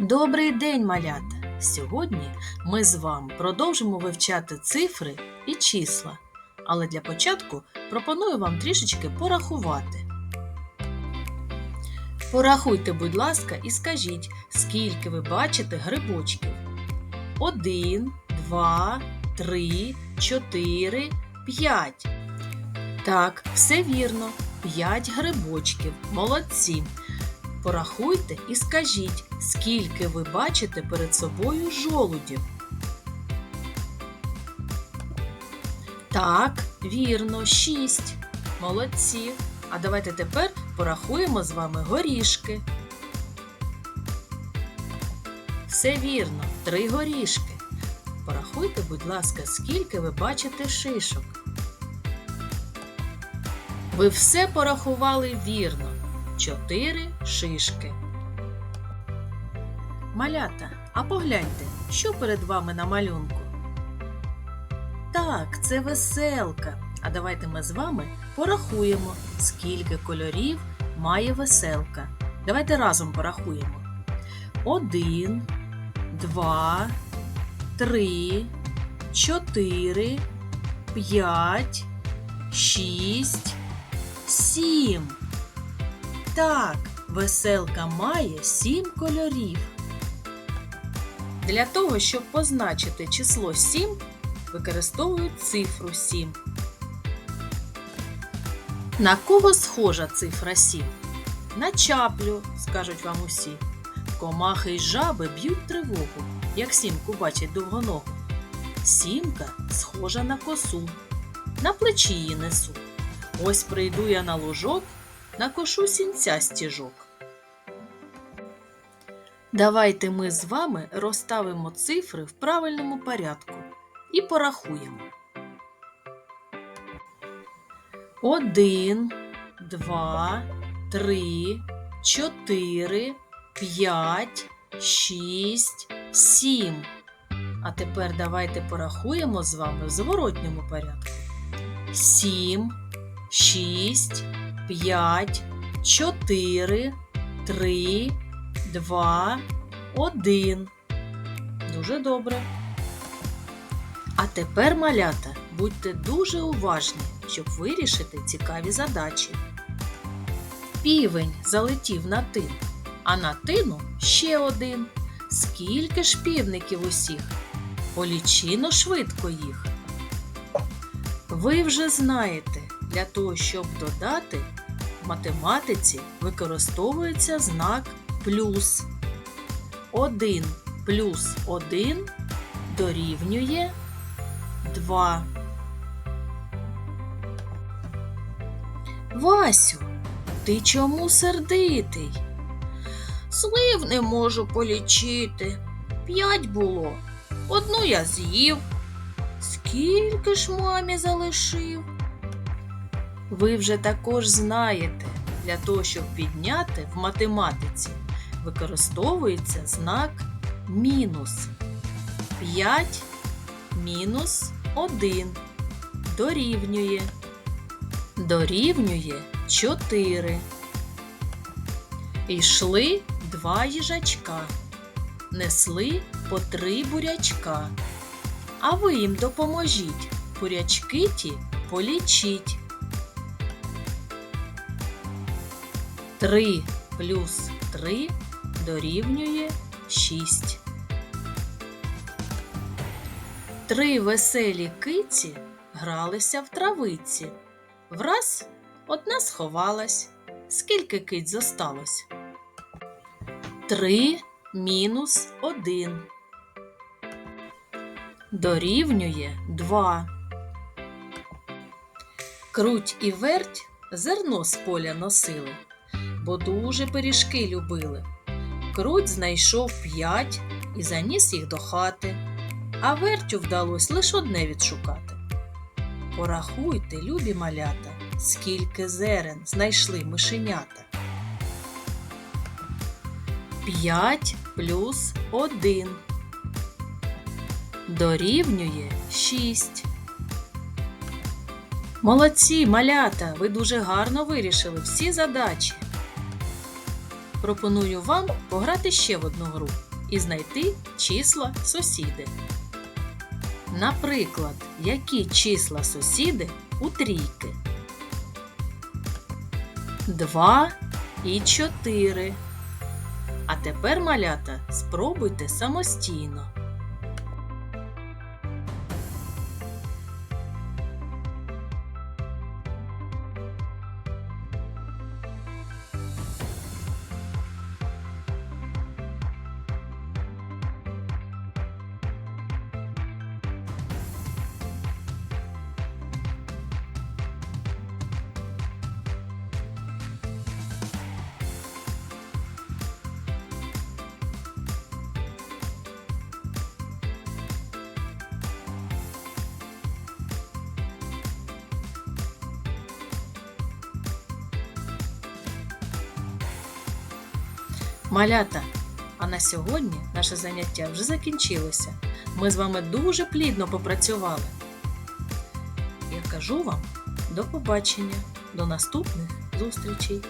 Добрий день, малята! Сьогодні ми з вами продовжимо вивчати цифри і числа. Але для початку пропоную вам трішечки порахувати. Порахуйте, будь ласка, і скажіть, скільки ви бачите грибочків. Один, два, три, чотири, п'ять. Так, все вірно. П'ять грибочків. Молодці. Порахуйте і скажіть, скільки ви бачите перед собою жолудів. Так, вірно, шість. Молодці. А давайте тепер порахуємо з вами горішки. Все вірно, три горішки. Порахуйте, будь ласка, скільки ви бачите шишок. Ви все порахували вірно. Чотири шишки. Малята, а погляньте, що перед вами на малюнку? Так, це веселка. А давайте ми з вами порахуємо, скільки кольорів має веселка. Давайте разом порахуємо. Один, два, три, чотири, п'ять, шість, сім. Так, веселка має сім кольорів. Для того, щоб позначити число 7, використовують цифру 7. На кого схожа цифра 7? На чаплю, скажуть вам усі. Комахи й жаби б'ють тривогу, як сімку бачать довгоногу. Сімка схожа на косу, на плечі її несу. Ось прийду я на лужок, накошу сінця стіжок. Давайте ми з вами розставимо цифри в правильному порядку і порахуємо. Один, два, три, чотири, п'ять, шість, сім. А тепер давайте порахуємо з вами в зворотньому порядку. Сім, шість, п'ять, чотири, три, два, один. Дуже добре. А тепер, малята, будьте дуже уважні, щоб вирішити цікаві задачі. Півень залетів на тин, а на тину ще один. Скільки ж півників усіх? Полічино швидко їх. Ви вже знаєте, для того, щоб додати, в математиці використовується знак плюс. 1 плюс 1 дорівнює 2. Васю, ти чому сердитий? Слив не можу полічити. П'ять було. Одну я з'їв. Скільки ж мамі залишив? Ви вже також знаєте, для того, щоб підняти в математиці використовується знак мінус. 5 мінус 1 дорівнює. Дорівнює 4. Йшли два їжачка, несли по три бурячка. А ви їм допоможіть, бурячки ті полічіть. 3 плюс 3 дорівнює 6. Три веселі киці гралися в травиці. Враз одна сховалась. Скільки киць зосталось? Три мінус один. Дорівнює два. Круть і верть зерно з поля носили бо дуже пиріжки любили. Круть знайшов п'ять і заніс їх до хати, а вертю вдалось лише одне відшукати. Порахуйте, любі малята, скільки зерен знайшли мишенята. П'ять плюс один дорівнює шість. Молодці, малята! Ви дуже гарно вирішили всі задачі пропоную вам пограти ще в одну гру. і знайти числа сусіди. Наприклад, які числа сусіди у трійки? 2 і 4. А тепер, малята, спробуйте самостійно. Малята, а на сьогодні наше заняття вже закінчилося. Ми з вами дуже плідно попрацювали. Я кажу вам до побачення, до наступних зустрічей.